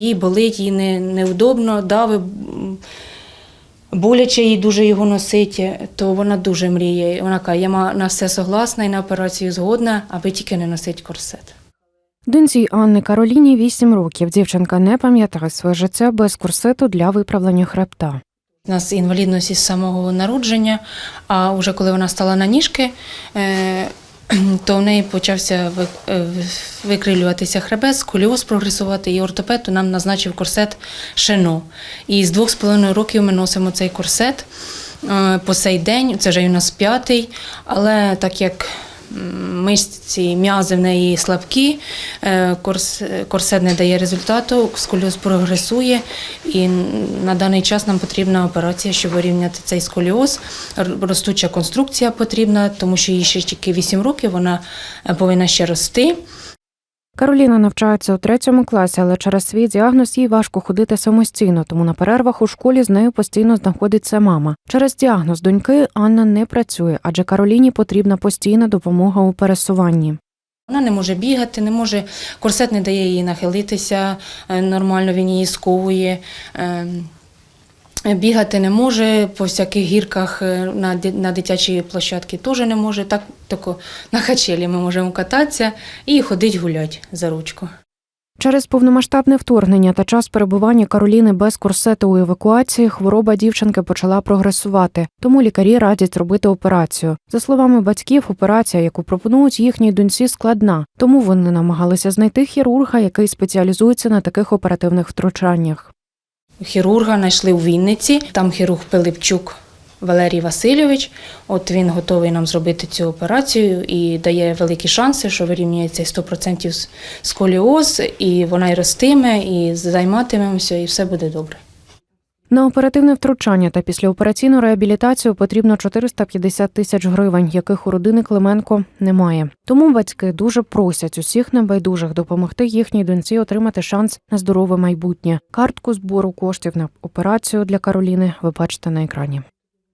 Їй болить, їй не, неудобно, дави, боляче їй дуже його носити, то вона дуже мріє. Вона каже, я на все согласна і на операцію згодна, аби тільки не носити корсет. Доньці Анни Кароліні 8 років. Дівчинка не пам'ятає своє життя без курсету для виправлення хребта. У нас інвалідність із самого народження, а вже коли вона стала на ніжки, е, то в неї почався е, викрилюватися хребет, сколіоз прогресувати, і ортопед нам назначив корсет шино. І з двох з половиною років ми носимо цей корсет е, по сей день, це вже у нас п'ятий, але так як мишці, м'язи в неї слабкі, е, корс- корсет не дає результату, сколіоз прогресує, і на даний час нам потрібна операція, щоб вирівняти цей сколіоз. Ростуча конструкція потрібна, тому що їй ще тільки 8 років, вона е, повинна ще рости. Кароліна навчається у третьому класі, але через свій діагноз їй важко ходити самостійно, тому на перервах у школі з нею постійно знаходиться мама. Через діагноз доньки Анна не працює, адже Кароліні потрібна постійна допомога у пересуванні. Вона не може бігати, не може, корсет не дає їй нахилитися е, нормально, він її сковує. Бігати не може, по всяких гірках е, на, на дитячій площадці теж не може. Так тільки на качелі ми можемо кататися і ходити гуляти за ручку. Через повномасштабне вторгнення та час перебування Кароліни без корсету у евакуації хвороба дівчинки почала прогресувати, тому лікарі радять робити операцію. За словами батьків, операція, яку пропонують їхній доньці, складна, тому вони намагалися знайти хірурга, який спеціалізується на таких оперативних втручаннях. Хірурга знайшли у Вінниці. Там хірург Пилипчук Валерій Васильович. От він готовий нам зробити цю операцію і дає великі шанси, що вирівнюється 100% с- сколіоз, і вона й ростиме, і займатимемося, і все буде добре. На оперативне втручання та післяопераційну реабілітацію потрібно 450 тисяч гривень, яких у родини Клименко немає. Тому батьки дуже просять усіх небайдужих допомогти їхній доньці отримати шанс на здорове майбутнє. Картку збору коштів на операцію для Кароліни ви бачите на екрані.